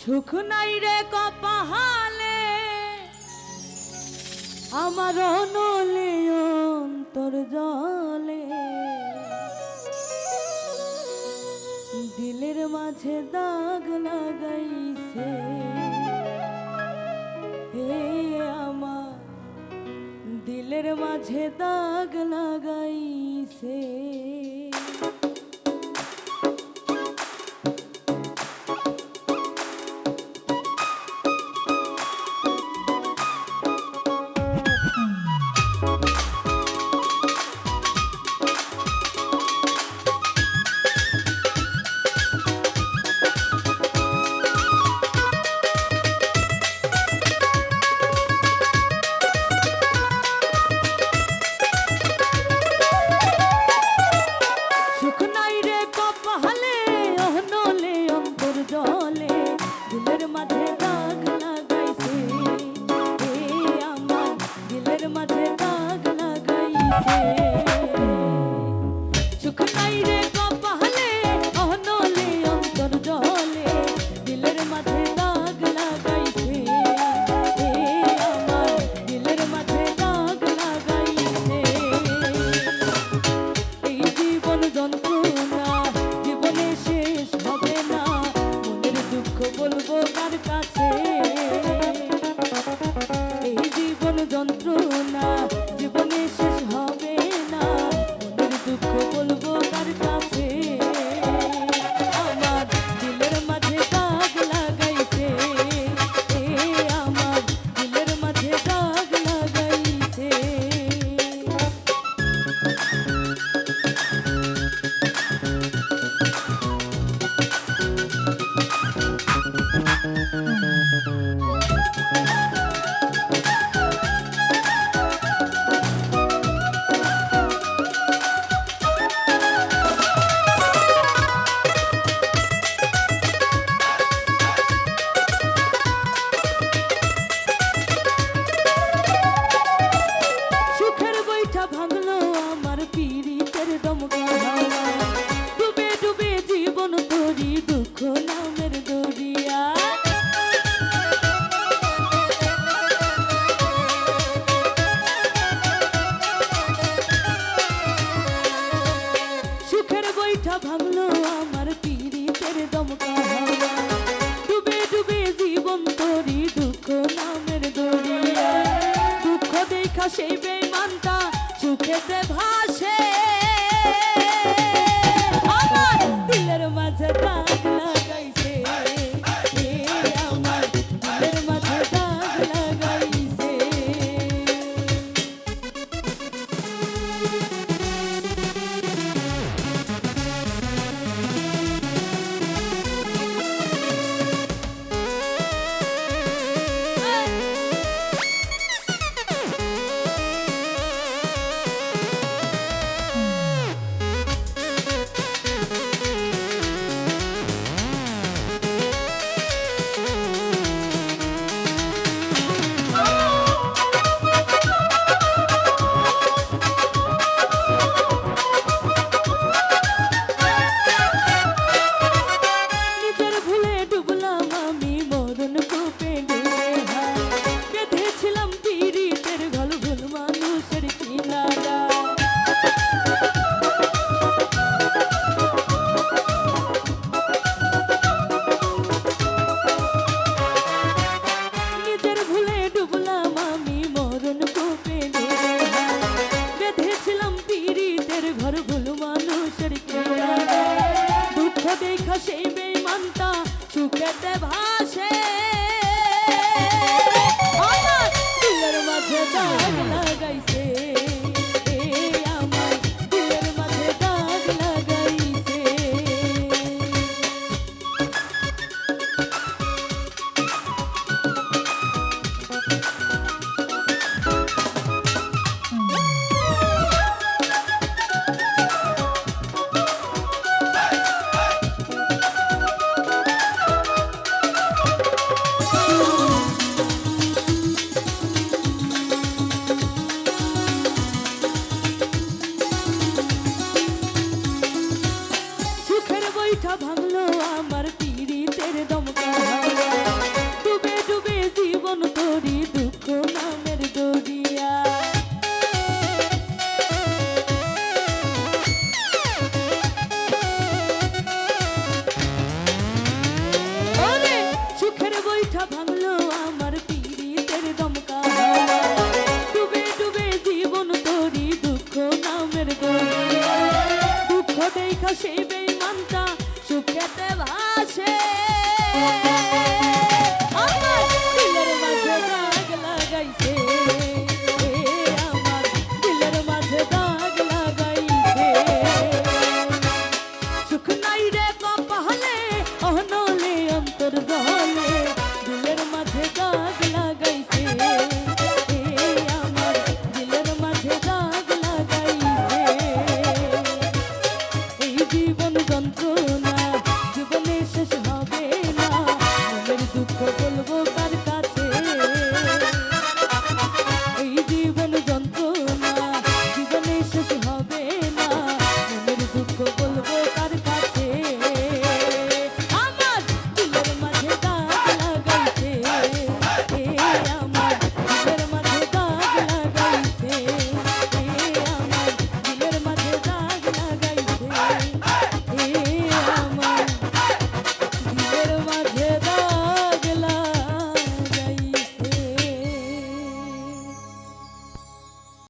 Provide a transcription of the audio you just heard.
সুখ নাই রে কপালে। আমার নলে অন্তর জলে। দিলের মাঝে দাগ লাগাইছে। হে আমার, দিলের মাঝে দাগ লাগাইছে। নলে অন্তর জলে, দিলের মাঝে দাগ লাগাইছে। এ আমার, দিলের মাঝে দাগ লাগাইছে। সুখ নাই রে করুণা মিথ্যা সেই বেমানটা চোখেতে ভাসে। উঠা ভাঙলো আমার পিড়িতের দমকা ডুবে ডুবে জীবন তরি দুঃখ নামের দরিয়া। সুখের বৈঠা ভাঙলো আমার পিড়িতের দমকা ডুবে ডুবে জীবন তরি দুঃখ নামের দরিয়া। দুঃখ দেখা সেই ভাসে